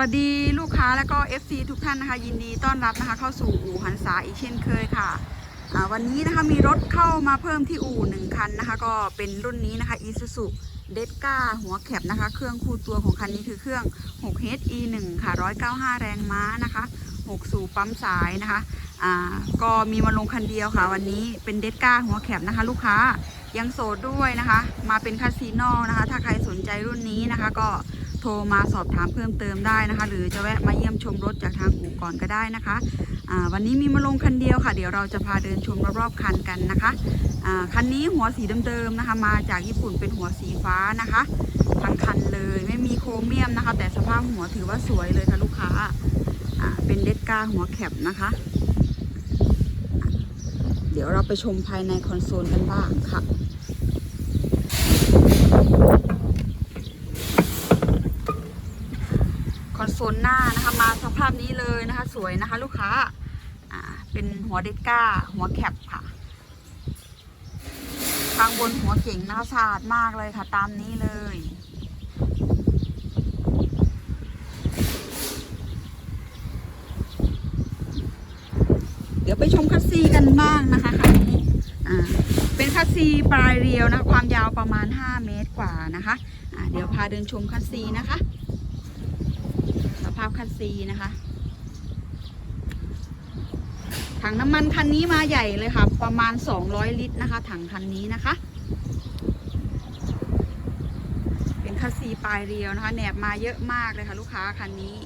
วัสดีลูกค้าและก็ FC ทุกท่านนะคะ ยินดีต้อนรับนะคะ เข้าสู่อู่หันษาอีกเช่นเคยค่ะวันนี้นะคะมีรถเข้ามาเพิ่มที่อู่หนึ่งคันนะคะ ก็เป็นรุ่นนี้นะคะ Isuzu d e s c a หัวแคบนะคะ เครื่องคู่ตัวของคันนี้คือเครื่อง 6HE1 ค่ะ 195 แรงม้านะคะ 6 สูบปั๊มสายนะคะก็มีมาลงคันเดียวค่ะ วันนี้เป็นเดสกาหัวแคบนะคะ ลูกค้ายังโสดด้วยนะคะ มาเป็นคาสิโนนะคะ ถ้าใครสนใจรุ่นนี้นะคะก็ ทรมาสอบถามเพิ่มเติมได้นะคะ หรือจะแวะมาเยี่ยมชมรถจากทางอู่ก่อนก็ได้นะคะวันนี้มีมาลงคันเดียวค่ะ เดี๋ยวเราจะพาเดินชมรอบๆคันกันนะคะคันนี้หัวสีเดิมๆนะคะ มาจากญี่ปุ่นเป็นหัวสีฟ้านะคะทั้งคันเลยไม่มีโครเมียมนะคะ แต่สภาพหัวถือว่าสวยเลยค่ะลูกค้าเป็นเดสกาหัวแคบนะคะ เดี๋ยวเราไปชมภายในคอนโซลกันบ้างค่ะ คอน โซลหน้านะคะ มาสภาพนี้เลยนะคะ สวยนะคะ ลูกค้าอ่าเป็นหัวเดสกาหัวแคบค่ะทางบนหัวเก่งนะคะสะอาดมากเลยค่ะ ตามนี้เลยเดี๋ยวไปชมคัสซีกันบ้างนะคะคันนี้อ่าเป็นคัสซีปลายเรียวนะ ความยาวประมาณ 5 เมตรกว่านะคะอ่าเดี๋ยวพาเดินชมคัสซีนะคะ คัสซีนะคะ ถังน้ำมันคันนี้มาใหญ่เลยค่ะ ประมาณ 200 ลิตรนะคะ ถังคันนี้นะคะ เป็นคัสซีปลายเรียวนะคะ แหนบมาเยอะมากเลยค่ะ ลูกค้าคันนี้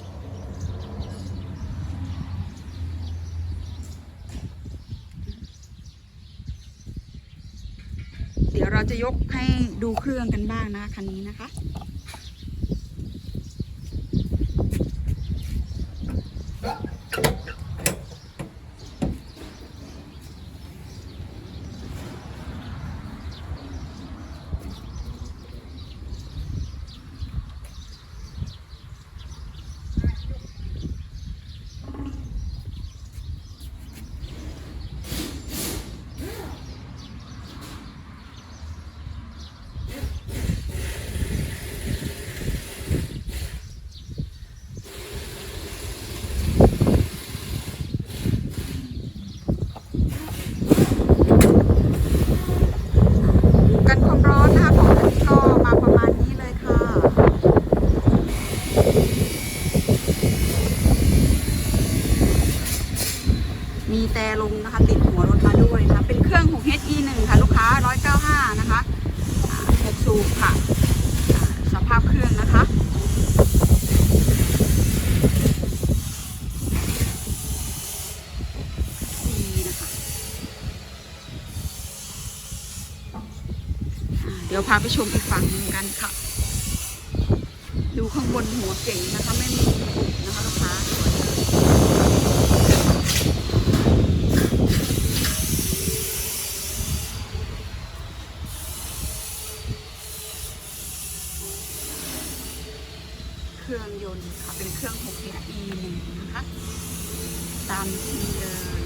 เดี๋ยวเราจะยกให้ดูเครื่องกันบ้างนะคันนี้นะคะ กันความร้อนนะคะของคันนี้ก็มาประมาณนี้เลยค่ะ มี แต่ลงนะคะ ติดหัวรถมาด้วยนะคะ เป็นเครื่อง 6HE1 ค่ะ ลูกค้า 195 นะคะอ่า6สูบค่ะสภาพเครื่องนะคะดีนะคะเดี๋ยวพาไปชมอีกฝั่งหนึ่งกันค่ะ ดูข้างบนหัวเก่งนะคะ ไม่มีปุ่มนะคะลูกค้าสวย รื่องยนต์ค่ะ เป็นเครื่อง 6 e 1นะคะ ตามนี้เลย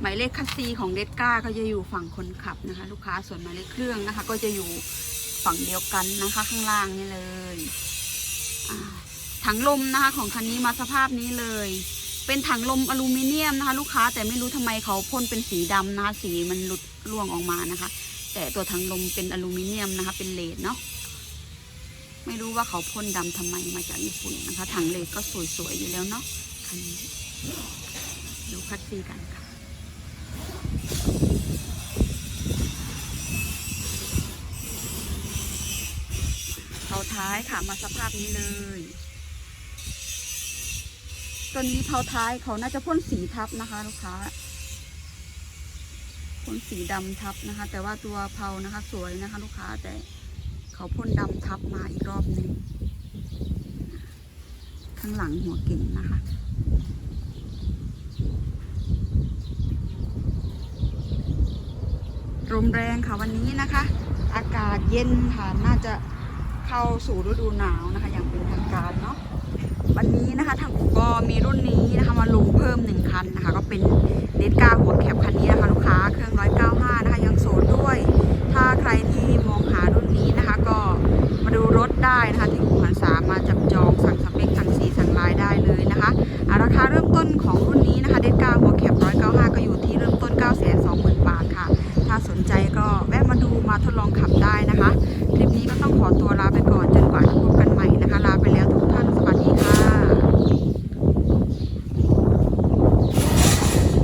หมายเลขคัสซีของเดสก้าเขาจะอยู่ฝั่งคนขับนะคะ ลูกค้าส่วนหมายเลขเครื่องนะคะ ก็จะอยู่ฝั่งเดียวกันนะคะ ข้างล่างนี่เลยถังลมนะคะของคันนี้มาสภาพนี้เลย เป็นถังลมอลูมิเนียมนะคะ ลูกค้าแต่ไม่รู้ทำไมเขาพ่นเป็นสีดำนะคะสีมันหลุดร่วงออกมานะคะ แต่ตัวถังลมเป็นอลูมิเนียมนะคะ เป็นเลดเนาะไม่รู้ว่าเขาพ่นดำทำไมมาจากญี่ปุ่นนะคะ ถังเลดก็สวยๆอยู่แล้วเนาะคันนี้ดูคัสซีกันค่ะเผาท้ายค่ะมาสภาพนี้เลย ตัวนี้เผาท้ายเขาน่าจะพ่นสีทับนะคะ ลูกค้าพ่นสีดำทับนะคะ แต่ว่าตัวเผานะคะ สวยนะคะ ลูกค้าแต่เขาพ่นดำทับมาอีกรอบหนึ่งข้างหลังหัวเก่งนะคะลมแรงค่ะวันนี้นะคะ อากาศเย็นค่ะน่าจะเข้าสู่ฤดูหนาวนะคะ อย่างเป็นทางการเนาะ วันนี้นะคะทางอู่ก็มีรุ่นนี้นะคะมาลงเพิ่ม 1 คันนะคะ ก็เป็นเดทก้าหัวแคบคันนี้นะคะลูกค้าเครื่อง 195 นะคะ ยังโสดด้วย ถ้าใครที่มองหารุ่นนี้นะคะ ก็มาดูรถได้นะคะที่อู่หันสามาจับจองสั่งสเปคสั่งสีสั่งลายได้เลยนะคะราคาเริ่มต้นของรุ่นนี้นะคะเดทก้าหัวแคบ195 ก็อยู่ที่เริ่มต้น 9 2 0 0 0 0 บาทค่ะ ถ้าสนใจก็แวะมาดูมาทดลองขับได้นะคะคลิปนี้ก็ต้องขอตัวลาไปก่อนจนกว่าจะพบกันใหม่นะคะลาไป